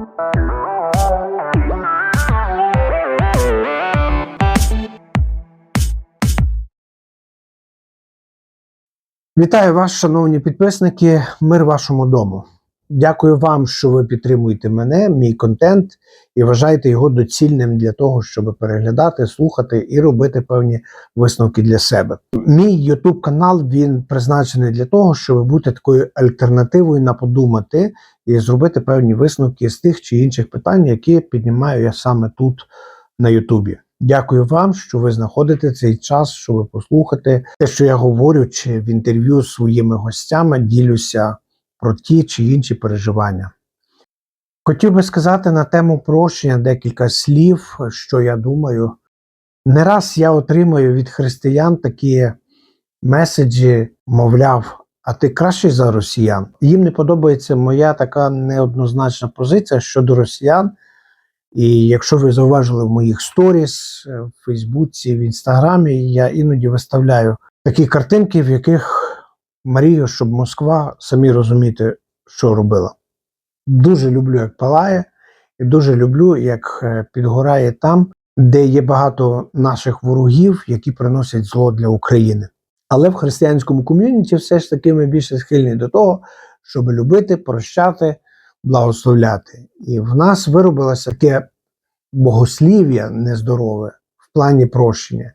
Вітаю вас, шановні підписники, мир вашому дому. Дякую вам, що ви підтримуєте мене, мій контент і вважаєте його доцільним для того, щоб переглядати, слухати і робити певні висновки для себе. Мій YouTube канал він призначений для того, щоб бути такою альтернативою на подумати і зробити певні висновки з тих чи інших питань, які піднімаю я саме тут на Ютубі. Дякую вам, що ви знаходите цей час, щоб послухати те, що я говорю, чи в інтерв'ю з своїми гостями ділюся про ті чи інші переживання. Хотів би сказати на тему прощення декілька слів, що я думаю. Не раз я отримую від християн такі меседжі, мовляв, а ти кращий за росіян. Їм не подобається моя така неоднозначна позиція щодо росіян. І якщо ви зауважили в моїх сторіс в Фейсбуці, в Інстаграмі, я іноді виставляю такі картинки, в яких Марію, щоб Москва самі розумієте, що робила. Дуже люблю, як палає, і дуже люблю, як е, підгорає там, де є багато наших ворогів, які приносять зло для України. Але в християнському ком'юніті все ж таки ми більше схильні до того, щоб любити, прощати, благословляти. І в нас виробилося таке богослів'я нездорове в плані прощення.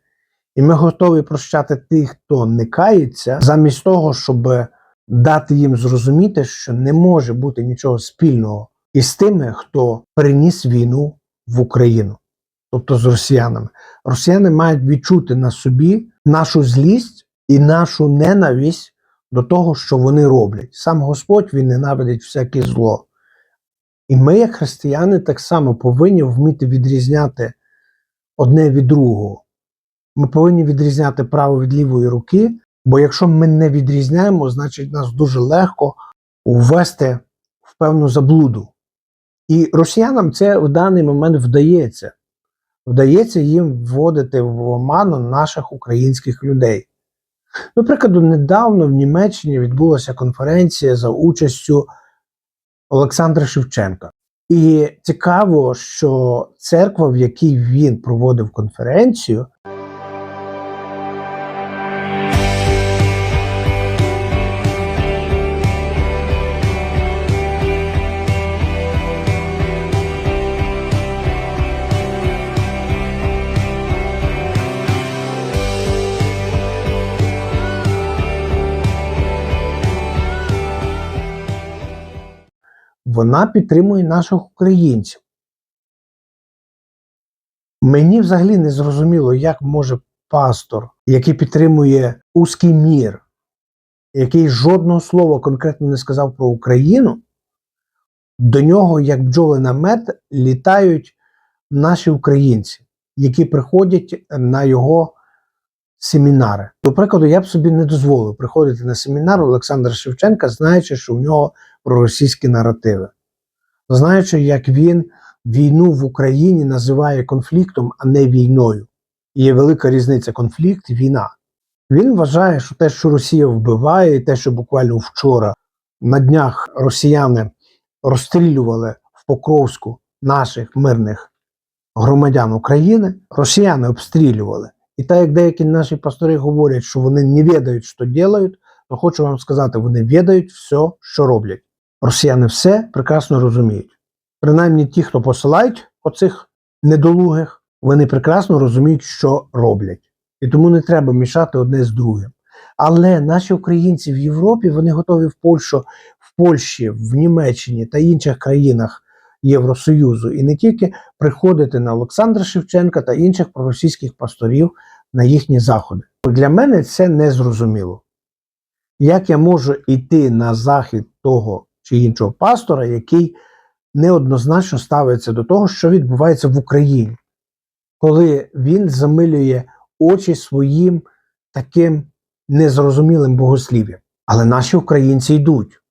І ми готові прощати тих, хто не кається, замість того, щоб дати їм зрозуміти, що не може бути нічого спільного із тими, хто приніс війну в Україну, тобто з росіянами. Росіяни мають відчути на собі нашу злість і нашу ненависть до того, що вони роблять. Сам Господь він ненавидить всяке зло. І ми, як християни, так само повинні вміти відрізняти одне від другого. Ми повинні відрізняти право від лівої руки, бо якщо ми не відрізняємо, значить нас дуже легко ввести в певну заблуду. І росіянам це в даний момент вдається. Вдається їм вводити в оману наших українських людей. Наприклад, недавно в Німеччині відбулася конференція за участю Олександра Шевченка. І цікаво, що церква, в якій він проводив конференцію, вона підтримує наших українців. Мені взагалі не зрозуміло, як може пастор, який підтримує узкий мір, який жодного слова конкретно не сказав про Україну, до нього, як бджоли на мед, літають наші українці, які приходять на його семінари. До прикладу, я б собі не дозволив приходити на семінар Олександра Шевченка, знаючи, що в нього проросійські наративи, знаючи, як він війну в Україні називає конфліктом, а не війною. І Є велика різниця конфлікт і війна. Він вважає, що те, що Росія вбиває, і те, що буквально вчора на днях росіяни розстрілювали в Покровську наших мирних громадян України, росіяни обстрілювали. І так як деякі наші пастори говорять, що вони не відають, що роблять, то хочу вам сказати, вони відають все, що роблять. Росіяни все прекрасно розуміють. Принаймні ті, хто посилають оцих недолугих, вони прекрасно розуміють, що роблять. І тому не треба мішати одне з другим. Але наші українці в Європі вони готові в Польщу, в Польщі, в Німеччині та інших країнах Євросоюзу і не тільки приходити на Олександра Шевченка та інших проросійських пасторів на їхні заходи. Для мене це не зрозуміло. Як я можу йти на захід того чи іншого пастора, який неоднозначно ставиться до того, що відбувається в Україні, коли він замилює очі своїм таким незрозумілим богослів'ям. Але наші українці йдуть.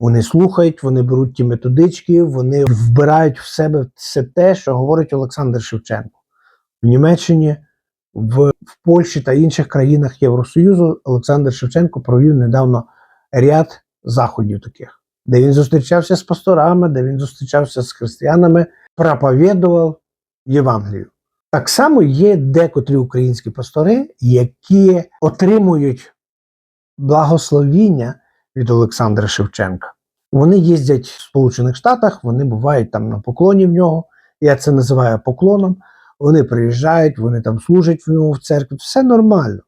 Вони слухають, вони беруть ті методички, вони вбирають в себе все те, що говорить Олександр Шевченко. В Німеччині, в, в Польщі та інших країнах Євросоюзу Олександр Шевченко провів недавно ряд заходів таких. Де він зустрічався з пасторами, де він зустрічався з християнами, проповідував Євангелію. Так само є декотрі українські пастори, які отримують благословіння від Олександра Шевченка. Вони їздять в Сполучених Штатах, вони бувають там на поклоні в нього. Я це називаю поклоном. Вони приїжджають, вони там служать в нього в церкві. Все нормально.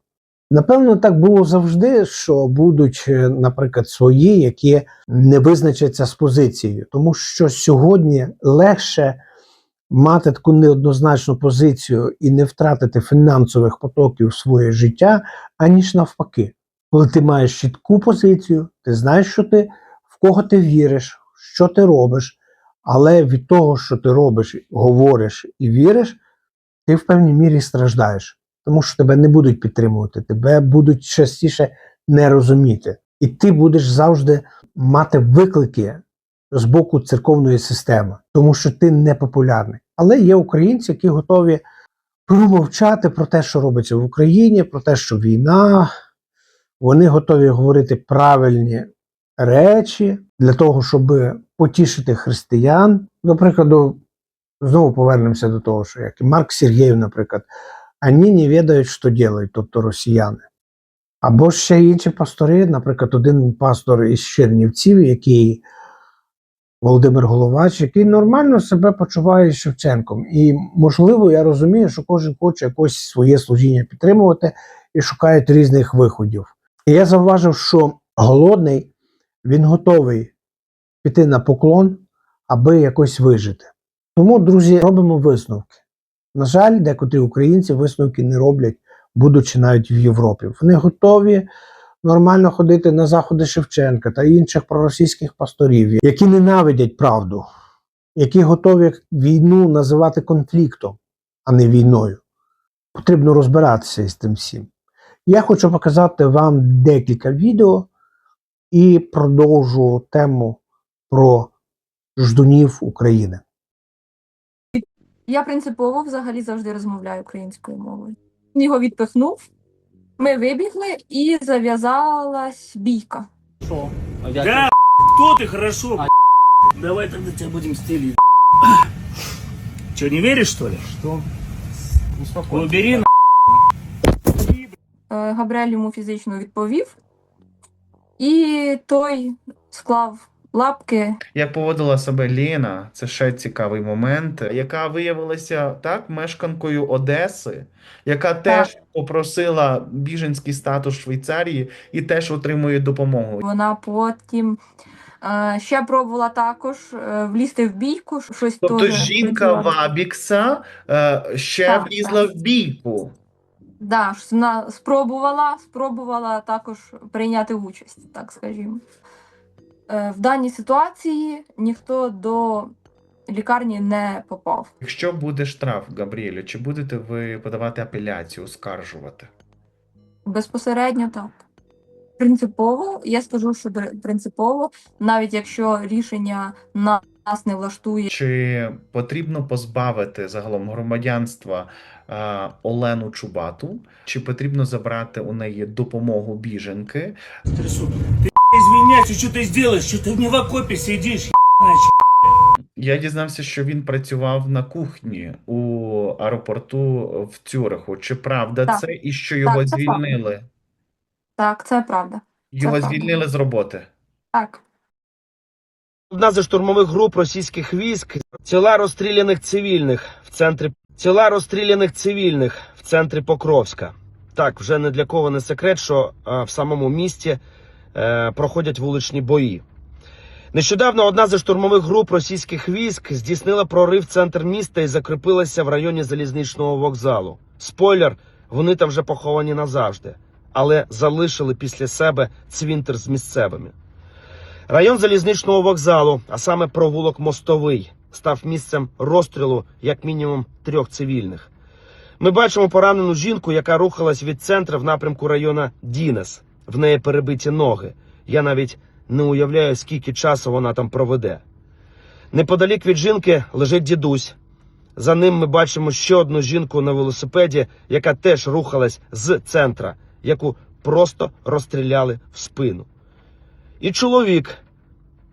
Напевно, так було завжди, що будуть, е, наприклад, свої, які не визначаться з позицією, тому що сьогодні легше мати таку неоднозначну позицію і не втратити фінансових потоків в своє життя, аніж навпаки. Коли ти маєш чітку позицію, ти знаєш, що ти в кого ти віриш, що ти робиш, але від того, що ти робиш, говориш і віриш, ти в певній мірі страждаєш, тому що тебе не будуть підтримувати, тебе будуть частіше не розуміти. І ти будеш завжди мати виклики з боку церковної системи, тому що ти не популярний. Але є українці, які готові промовчати про те, що робиться в Україні, про те, що війна. Вони готові говорити правильні речі для того, щоб потішити християн. До прикладу, знову повернемося до того, що як Марк Сергєєв, наприклад, вони не відають, що роблять, тобто росіяни. Або ще інші пастори, наприклад, один пастор із Чернівців, який Володимир Головач, який нормально себе почуває з Шевченком. І, можливо, я розумію, що кожен хоче якось своє служіння підтримувати і шукають різних виходів. І я зауважив, що голодний він готовий піти на поклон, аби якось вижити. Тому, друзі, робимо висновки. На жаль, декотрі українці висновки не роблять, будучи навіть в Європі. Вони готові нормально ходити на заходи Шевченка та інших проросійських пасторів, які ненавидять правду, які готові війну називати конфліктом, а не війною. Потрібно розбиратися із тим всім. Я хочу показати вам декілька відео і продовжу тему про ждунів України. Я принципово взагалі завжди розмовляю українською мовою. Він Його відпихнув, ми вибігли і зав'язалась бійка. Что? А я Да, кто ты, хорошо. А, Давай тогда тебя будем стелить. Че, не веришь, что ли? что? Успокойся. Убери на. Е, Габріель йому фізично відповів, і той склав лапки. Як поводила себе Лена, це ще цікавий момент, яка виявилася так мешканкою Одеси, яка теж попросила біженський статус Швейцарії і теж отримує допомогу. Вона потім е, ще пробувала також е, влізти в бійку, щось Тобто теж жінка. Вабікса е, ще Так, влізла так. в бійку. Да, ж вона спробувала, спробувала також прийняти участь, так скажімо. Е, В даній ситуації ніхто до лікарні не попав. Якщо буде штраф, Габріелю, чи будете ви подавати апеляцію, оскаржувати? Безпосередньо так. Принципово, я скажу, що принципово, навіть якщо рішення на- нас не влаштує, Чи потрібно позбавити загалом громадянства е, Олену Чубату? Чи потрібно забрати у неї допомогу біженки? Ты что? Ты извиняйся, что ты сделаешь? Что ты не в окопе сидишь, ебаная ч***? Я дізнався, що він працював на кухні у аеропорту в Цюриху. Чи правда Так. це і що його це правда. звільнили? так, це правда. Його правда. звільнили з роботи. Так. Одна зі штурмових груп російських військ тіла розстріляних цивільних в центрі тіла розстріляних цивільних в центрі Покровська. Так, вже не для кого не секрет, що е, в самому місті е, проходять вуличні бої. Нещодавно одна зі штурмових груп російських військ здійснила прорив в центр міста і закріпилася в районі залізничного вокзалу. Спойлер, вони там вже поховані назавжди, але залишили після себе цвинтар з місцевими. Район залізничного вокзалу, а саме провулок Мостовий, став місцем розстрілу як мінімум трьох цивільних. Ми бачимо поранену жінку, яка рухалась від центру в напрямку району Дінес. В неї перебиті ноги. Я навіть не уявляю, скільки часу вона там проведе. Неподалік від жінки лежить дідусь. За ним ми бачимо ще одну жінку на велосипеді, яка теж рухалась з центра, яку просто розстріляли в спину. І чоловік,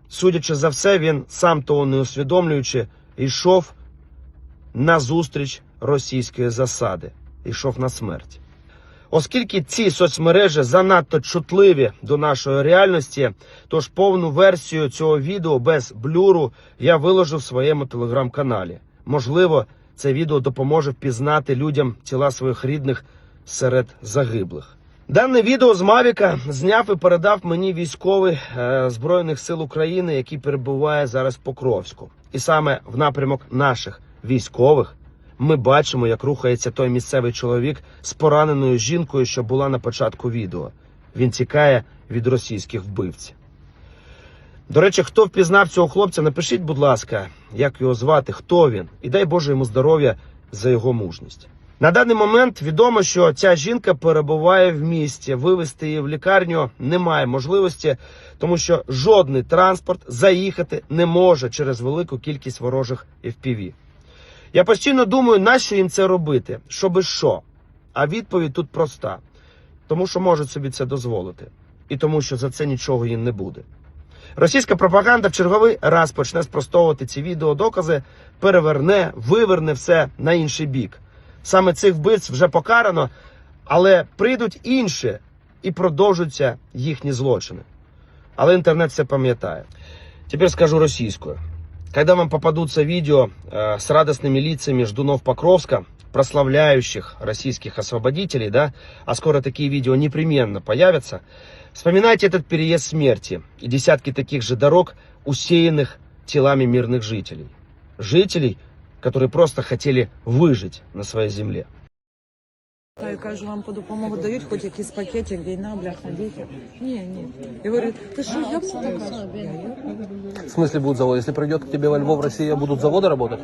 Судячи за все, він сам того не усвідомлюючи, йшов на зустріч російської засади, йшов на смерть. Оскільки ці соцмережі занадто чутливі до нашої реальності, тож повну версію цього відео без блюру я виложу в своєму телеграм-каналі. Можливо, це відео допоможе впізнати людям тіла своїх рідних серед загиблих. Дане відео з Мавіка зняв і передав мені військовий е, Збройних сил України, який перебуває зараз в Покровську. І саме в напрямок наших військових ми бачимо, як рухається той місцевий чоловік з пораненою жінкою, що була на початку відео. Він тікає від російських вбивців. До речі, хто впізнав цього хлопця, напишіть, будь ласка, як його звати, хто він, і дай Боже йому здоров'я за його мужність. На даний момент відомо, що ця жінка перебуває в місті. Вивезти її в лікарню немає можливості, тому що жодний транспорт заїхати не може через велику кількість ворожих FPV. Я постійно думаю, нащо їм це робити? Щоби що? А відповідь тут проста: тому що можуть собі це дозволити, і тому, що за це нічого їм не буде. Російська пропаганда в черговий раз почне спростовувати ці відеодокази, переверне, виверне все на інший бік. Саме цих вбивць вже покарано, але прийдуть інші і продовжуються їхні злочини. Але інтернет все пам'ятає. Теперь скажу російською. Когда вам попадутся видео э, с радостными лицами ждунов Покровска, прославляющих российских освободителей, да, а скоро такие видео непременно появятся, вспоминайте этот переезд смерти и десятки таких же дорог, усеянных телами мирных жителей. Жителей, которые просто хотели выжить на своей земле. Та я кажу, вам по допомогу дають хоч якийсь пакетик, війна, бляха, діти. Ні, ні. Я говорю, ти що, я б така? В смысле будут заводы? Если придет к тебе во Львов, Россия, будут заводы работать?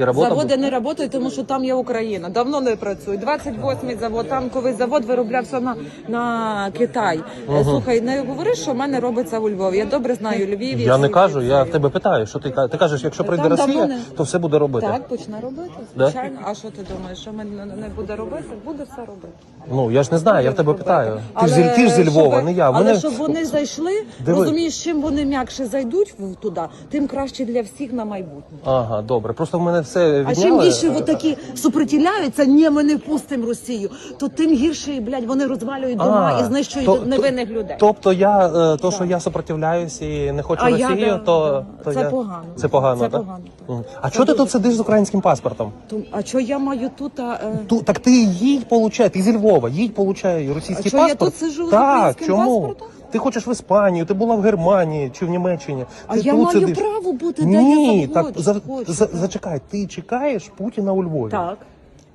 И работа Заводи не працюють, тому що там є Україна. Давно не працюють. 28-й завод, танковий завод вироблявся на, на Китай. Е, Слухай, не говори, що в мене робиться у Львові. Я добре знаю Львів. Я не кажу, я в тебе питаю, що ти? Ти кажеш, якщо прийде Там Росія, не- то все буде робити. Так, почне робити, Да? звичайно. А що ти думаєш, що ми не, буде робити? Буде все робити. Ну я ж не знаю, я в тебе питаю. Ти ж, ти ж зі Львова, щоб- не я. Але Мене... щоб вони зайшли, Диви. розумієш, чим вони м'якше зайдуть туди, тим краще для всіх на майбутнє. Ага, добре. Просто в мене все А чим більше от такі супротивляються, ні, ми не впустимо Росію, то тим гірше, блядь, вони розвалюють дома А, і знищують то- невинних людей. Тобто я, е, то, що я сопротивляюсь і не хочу А Росію, да, то, да. то Це я... погано. Це погано, Це так? погано, так. А чого ти дуже тут сидиш з українським паспортом? То- а що я маю тут? А, е, Ту, так ти їдь получай, ти зі Львова, їдь получай російський А що, я паспорт. тут сиджу з українським чому? паспортом? Ти хочеш в Іспанію, ти була в Германії чи в Німеччині. а ти я тут маю сидиш. право бути, де Ні, я так захочу. за, хочу, за, так. зачекай, ти чекаєш Путіна у Львові. Так.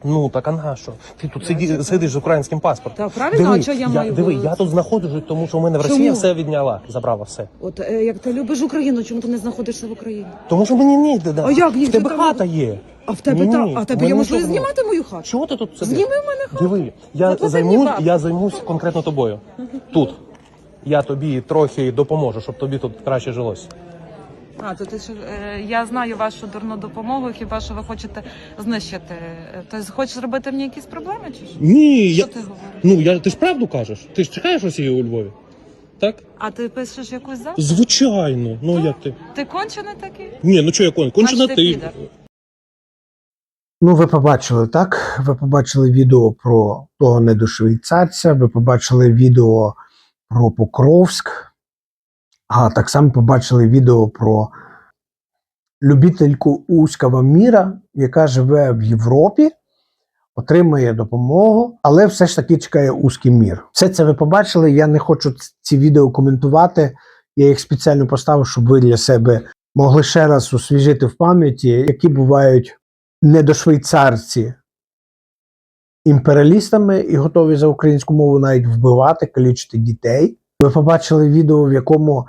Ну так а на що? Ти тут сиді, сидиш з українським паспортом. Так, правильно, а що я маю Диви, я тут знаходжусь, тому що в мене в Чому? Росія все відняла, забрала все. От е, як ти любиш Україну, чому ти не знаходишся в Україні? Тому що мені ніде. Да. А як ні? В тебе Ти хата там- є. А в тебе Ні, та, а в тебе в є можливість знімати мою хату? Чого ти тут сидиш? Зніми в мене хату. Диви, я Заплати мені займусь, бабки. я займусь конкретно тобою. Тут. Я тобі трохи допоможу, щоб тобі тут краще жилось. А, то ти ж, е, я знаю вашу дурну допомогу, хіба що ви хочете знищити. Тобто хочеш зробити мені якісь проблеми чи що? Ні, Що ти говориш? ну я ти ж правду кажеш. Ти ж чекаєш Росію у Львові? Так? А ти пишеш якусь за? Звичайно. Ну як ти? Ти кончений такий? Ні, ну що я кон? Кончена Значить, ти ти. підер. Ну, ви побачили, так? Ви побачили відео про того недошвейцарця, ви побачили відео про Покровськ, а так само побачили відео про любительку Узького міра, яка живе в Європі, отримує допомогу, але все ж таки чекає Узький мір. Все це ви побачили. Я не хочу ці відео коментувати. Я їх спеціально поставив, щоб ви для себе могли ще раз освіжити в пам'яті, які бувають недошвейцарці імперіалістами і готові за українську мову навіть вбивати, калічити дітей. Ви побачили відео, в якому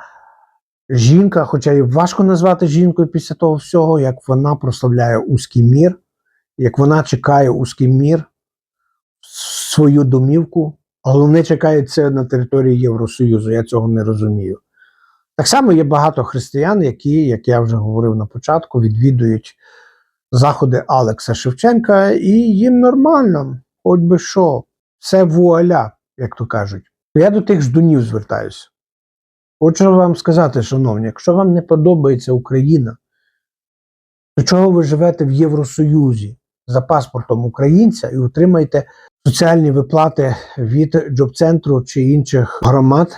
жінка, хоча і важко назвати жінкою після того всього, як вона прославляє узкий мір, як вона чекає узкий мір, свою домівку. Головне чекає це на території Євросоюзу. Я цього не розумію. Так само є багато християн, які, як я вже говорив на початку, відвідують заходи Алекса Шевченка, і їм нормально, хоч би що, все вуаля, як то кажуть. Я до тих ждунів звертаюся. Хочу вам сказати, шановні, якщо вам не подобається Україна, то чого ви живете в Євросоюзі за паспортом українця і отримаєте соціальні виплати від джоб-центру чи інших громад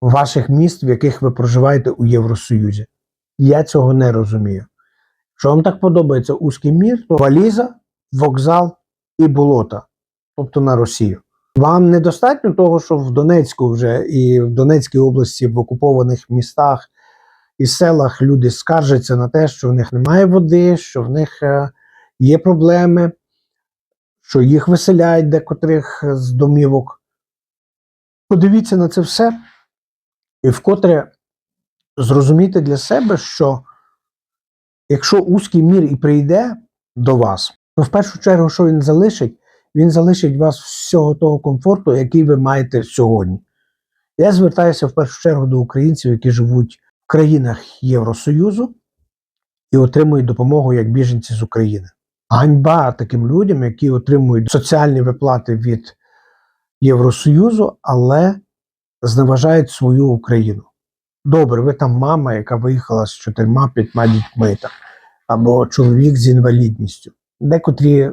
ваших міст, в яких ви проживаєте у Євросоюзі? Я цього не розумію. Якщо вам так подобається узкий мір, то валіза, вокзал і болота, тобто на Росію. Вам недостатньо того, що в Донецьку вже і в Донецькій області в окупованих містах і селах люди скаржаться на те, що в них немає води, що в них е, є проблеми, що їх виселяють декотрих з домівок. Подивіться на це все і вкотре зрозуміти для себе, що якщо узкий мір і прийде до вас, то в першу чергу, що він залишить, він залишить вас всього того комфорту, який ви маєте сьогодні. Я звертаюся в першу чергу до українців, які живуть в країнах Євросоюзу і отримують допомогу як біженці з України. Ганьба таким людям, які отримують соціальні виплати від Євросоюзу, але зневажають свою Україну. Добре, ви там мама, яка виїхала з чотирма-п'ятьма дітьми, там, або чоловік з інвалідністю. Декотрі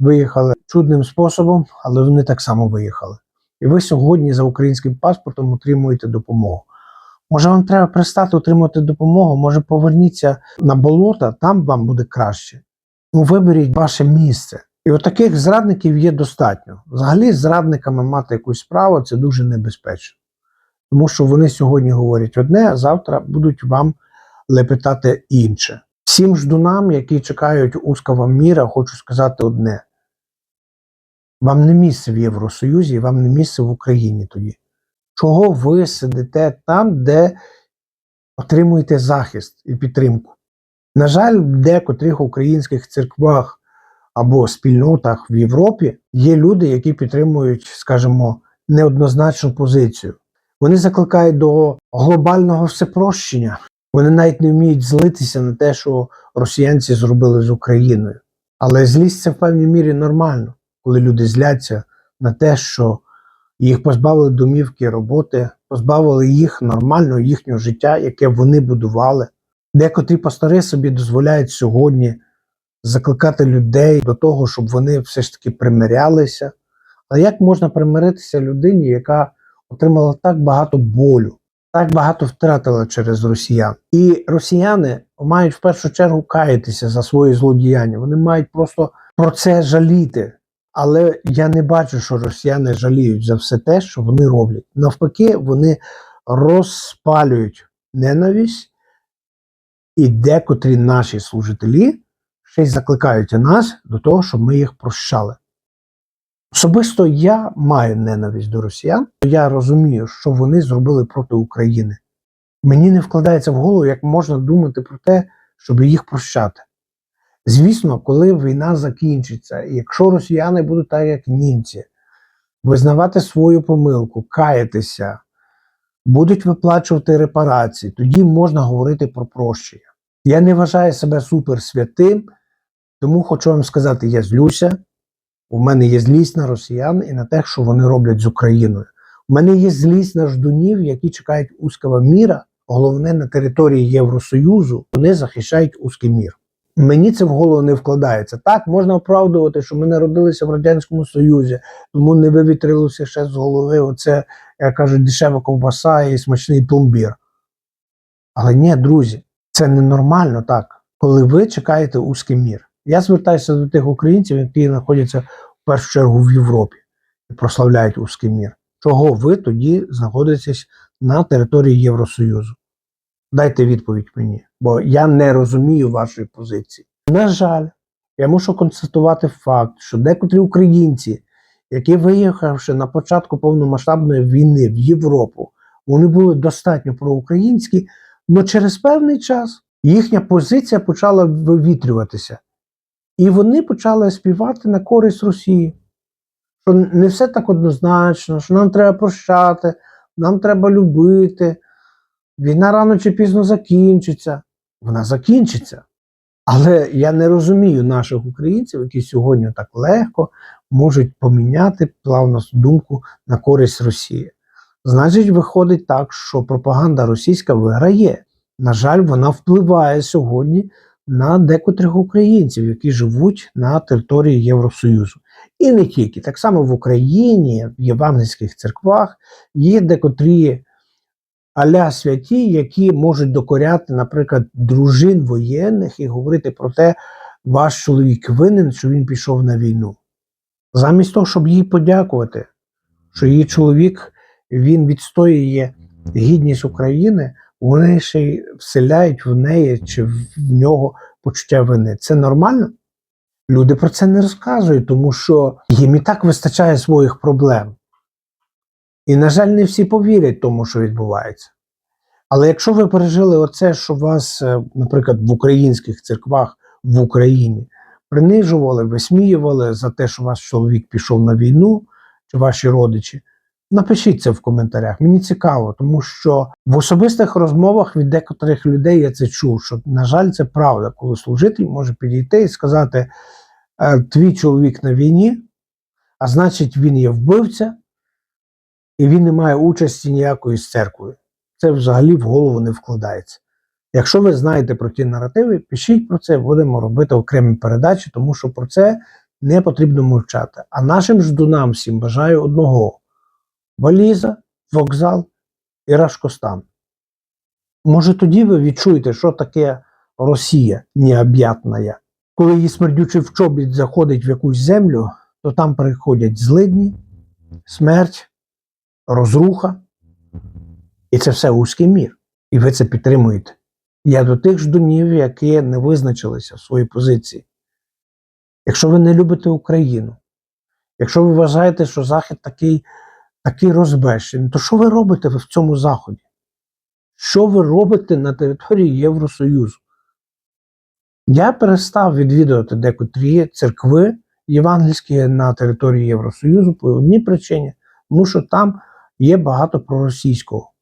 виїхали чудним способом, але вони так само виїхали. І ви сьогодні за українським паспортом отримуєте допомогу. Може, вам треба перестати отримувати допомогу, може поверніться на болота, там вам буде краще. Ну, виберіть ваше місце. І от зрадників є достатньо. Взагалі, з зрадниками мати якусь справу це дуже небезпечно. Тому що вони сьогодні говорять одне, а завтра будуть вам лепетати інше. Всім ждунам, які чекають узкого міра, хочу сказати одне: вам не місце в Євросоюзі, вам не місце в Україні тоді. Чого ви сидите там, де отримуєте захист і підтримку? На жаль, в декотрих українських церквах або спільнотах в Європі є люди, які підтримують, скажімо, неоднозначну позицію. Вони закликають до глобального всепрощення. Вони навіть не вміють злитися на те, що росіянці зробили з Україною. Але злість це в певній мірі нормально, коли люди зляться на те, що їх позбавили домівки роботи, позбавили їх нормального їхнього життя, яке вони будували. Декотрі пастори собі дозволяють сьогодні закликати людей до того, щоб вони все ж таки примирялися. Але як можна примиритися людині, яка отримала так багато болю, так багато втратила через росіян? І росіяни мають в першу чергу каятися за свої злодіяння. Вони мають просто про це жаліти. Але я не бачу, що росіяни жаліють за все те, що вони роблять. Навпаки, вони розпалюють ненависть, і декотрі наші служителі ще й закликають нас до того, щоб ми їх прощали. Особисто я маю ненависть до росіян, я розумію, що вони зробили проти України. Мені не вкладається в голову, як можна думати про те, щоб їх прощати. Звісно, коли війна закінчиться, якщо росіяни будуть так, як німці, визнавати свою помилку, каятися, будуть виплачувати репарації, тоді можна говорити про прощення. Я не вважаю себе суперсвятим, тому хочу вам сказати, я злюся. У мене є злість на росіян і на те, що вони роблять з Україною. У мене є злість на ждунів, які чекають узкого міра, головне на території Євросоюзу, вони захищають узкий мір. Мені це в голову не вкладається. Так, можна оправдувати, що ми народилися в Радянському Союзі, тому не вивітрилося ще з голови оце, як кажуть, дешева ковбаса і смачний пломбір. Але ні, друзі, це ненормально так, коли ви чекаєте узкий мір. Я звертаюся до тих українців, які знаходяться в першу чергу в Європі і прославляють узкий мір. Чого ви тоді знаходитесь на території Євросоюзу? Дайте відповідь мені, бо я не розумію вашої позиції. На жаль, я мушу констатувати факт, що декотрі українці, які виїхавши на початку повномасштабної війни в Європу, вони були достатньо проукраїнські, але через певний час їхня позиція почала вивітрюватися. І вони почали співати на користь Росії. Що не все так однозначно, що нам треба прощати, нам треба любити. Війна рано чи пізно закінчиться. Вона закінчиться. Але я не розумію наших українців, які сьогодні так легко можуть поміняти плавно думку на користь Росії. Значить, виходить так, що пропаганда російська виграє. На жаль, вона впливає сьогодні на декотрих українців, які живуть на території Євросоюзу. І не тільки. Так само в Україні, в євангельських церквах є декотрі аля святі, які можуть докоряти, наприклад, дружин воєнних і говорити про те, ваш чоловік винен, що він пішов на війну. Замість того, щоб їй подякувати, що її чоловік він відстоює гідність України, вони ще й вселяють в неї чи в нього почуття вини. Це нормально? Люди про це не розказують, тому що їм і так вистачає своїх проблем. І, на жаль, не всі повірять тому, що відбувається. Але якщо ви пережили оце, що вас, е, наприклад, в українських церквах в Україні принижували, висміювали за те, що ваш чоловік пішов на війну, чи ваші родичі, напишіть це в коментарях. Мені цікаво, тому що в особистих розмовах від декотрих людей я це чув, що, на жаль, це правда, коли служитель може підійти і сказати: «Е, твій чоловік на війні, а значить, він є вбивця, і він не має участі ніякої з церквою. Це взагалі в голову не вкладається. Якщо ви знаєте про ті наративи, пишіть про це, будемо робити окремі передачі, тому що про це не потрібно мовчати. А нашим ждунам всім бажаю одного: валіза, вокзал і Рашкостан. Може, тоді ви відчуєте, що таке Росія необ'ятна. Коли її смердючий в чобіт заходить в якусь землю, то там приходять злидні, смерть, розруха. І це все узкий мір. І ви це підтримуєте. Я до тих ждунів, які не визначилися в своїй позиції. Якщо ви не любите Україну, якщо ви вважаєте, що Захід такий, такий розбещений, то що ви робите в цьому заході? Що ви робите на території Євросоюзу? Я перестав відвідувати декотрі церкви євангельські на території Євросоюзу по одній причині, тому що там є багато проросійського.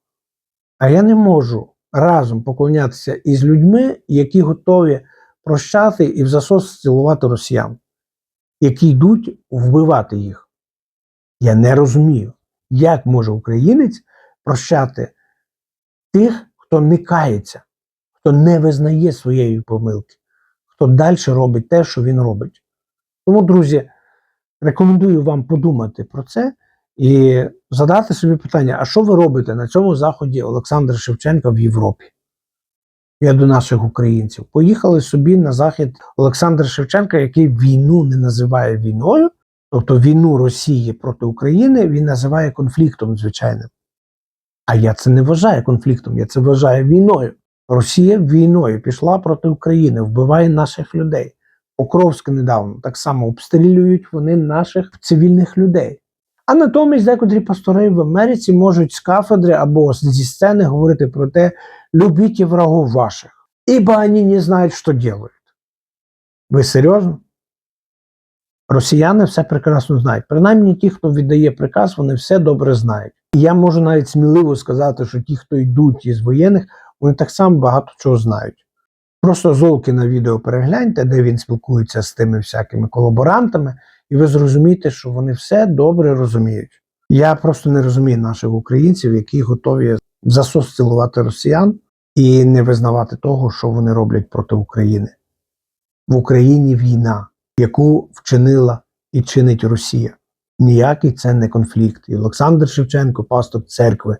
А я не можу разом поклонятися із людьми, які готові прощати і в засос цілувати росіян, які йдуть вбивати їх. Я не розумію, як може українець прощати тих, хто не кається, хто не визнає своєї помилки, хто далі робить те, що він робить. Тому, друзі, рекомендую вам подумати про це і задати собі питання: а що ви робите на цьому заході Олександра Шевченка в Європі? Я до наших українців. Поїхали собі на захід Олександра Шевченка, який війну не називає війною, тобто війну Росії проти України він називає конфліктом звичайним. А я це не вважаю конфліктом, я це вважаю війною. Росія війною пішла проти України, вбиває наших людей. Покровськ недавно так само обстрілюють вони наших цивільних людей. А натомість декотрі пастори в Америці можуть з кафедри або зі сцени говорити про те, любіть врагов ваших, ибо вони не знають, що делают. Ви серйозно? Росіяни все прекрасно знають. Принаймні ті, хто віддає приказ, вони все добре знають. І я можу навіть сміливо сказати, що ті, хто йдуть із воєнних, вони так само багато чого знають. Просто золки на відео перегляньте, де він спілкується з тими всякими колаборантами, і ви зрозумієте, що вони все добре розуміють. Я просто не розумію наших українців, які готові засос цілувати росіян і не визнавати того, що вони роблять проти України. В Україні війна, яку вчинила і чинить Росія. Ніякий це не конфлікт. І Олександр Шевченко, пастор церкви,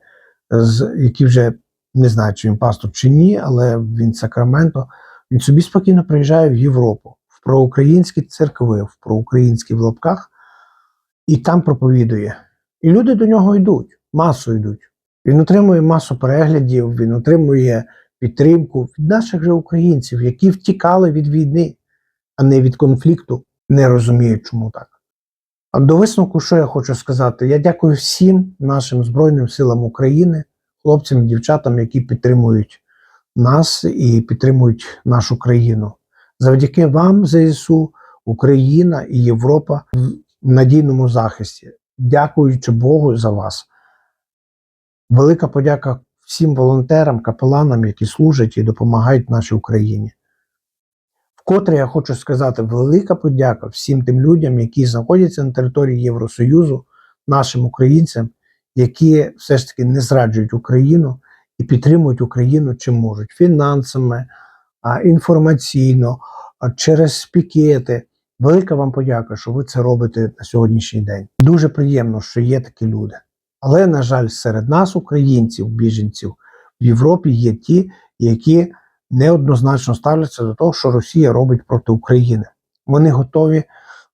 з, який вже не знаю, чи він пастор чи ні, але він Сакраменто, він собі спокійно приїжджає в Європу, в проукраїнські церкви, в проукраїнські в лапках, і там проповідує. І люди до нього йдуть, масу йдуть. Він отримує масу переглядів, він отримує підтримку від наших же українців, які втікали від війни, а не від конфлікту, не розуміють, чому так. А до висновку, що я хочу сказати, я дякую всім нашим Збройним силам України, хлопцям і дівчатам, які підтримують нас і підтримують нашу країну. Завдяки вам, ЗСУ, Україна і Європа в надійному захисті. Дякуючи Богу за вас. Велика подяка всім волонтерам, капеланам, які служать і допомагають нашій Україні. Вкотре я хочу сказати велика подяка всім тим людям, які знаходяться на території Євросоюзу, нашим українцям, які все ж таки не зраджують Україну і підтримують Україну чим можуть фінансами, інформаційно, через пікети. Велика вам подяка, що ви це робите на сьогоднішній день. Дуже приємно, що є такі люди. Але, на жаль, серед нас, українців, біженців, в Європі є ті, які неоднозначно ставляться до того, що Росія робить проти України. Вони готові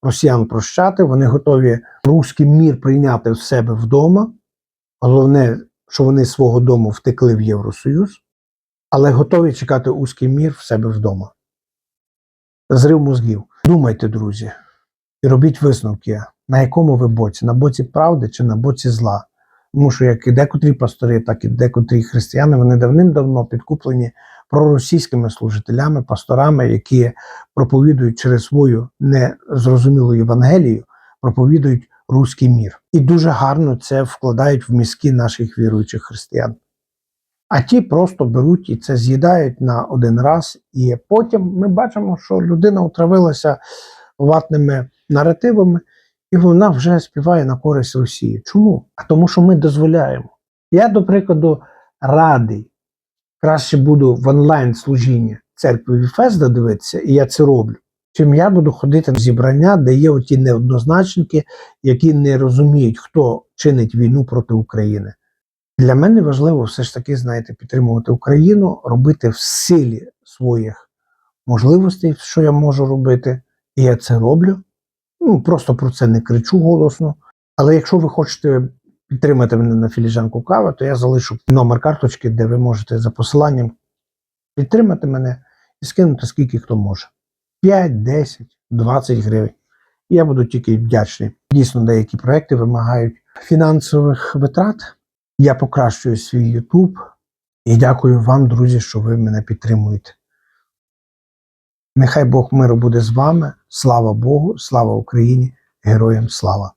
росіян прощати, вони готові руський мір прийняти в себе вдома. Головне, що вони свого дому втекли в Євросоюз, але готові чекати узкий мір в себе вдома. Зрив мозгів. Думайте, друзі, і робіть висновки, на якому ви боці, на боці правди чи на боці зла. Тому що як і декотрі пастори, так і декотрі християни, вони давним-давно підкуплені проросійськими служителями, пасторами, які проповідують через свою незрозумілу Євангелію, проповідують руський мір. І дуже гарно це вкладають в мізки наших віруючих християн. А ті просто беруть і це з'їдають на один раз, і потім ми бачимо, що людина отравилася ватними наративами, і вона вже співає на користь Росії. Чому? А тому, що ми дозволяємо. Я, до прикладу, радий, краще буду в онлайн служінні церкви Віфезда дивитися, і я це роблю. Чим я буду ходити на зібрання, де є оті неоднозначники, які не розуміють, хто чинить війну проти України. Для мене важливо все ж таки, знаєте, підтримувати Україну, робити в силі своїх можливостей, що я можу робити, і я це роблю. Ну, просто про це не кричу голосно. Але якщо ви хочете підтримати мене на філіжанку кави, то я залишу номер карточки, де ви можете за посиланням підтримати мене і скинути скільки хто може. 5, 10, 20 гривень. І Я буду тільки вдячний. Дійсно, деякі проекти вимагають фінансових витрат. Я покращую свій YouTube і дякую вам, друзі, що ви мене підтримуєте. Нехай Бог миру буде з вами. Слава Богу, слава Україні, героям слава!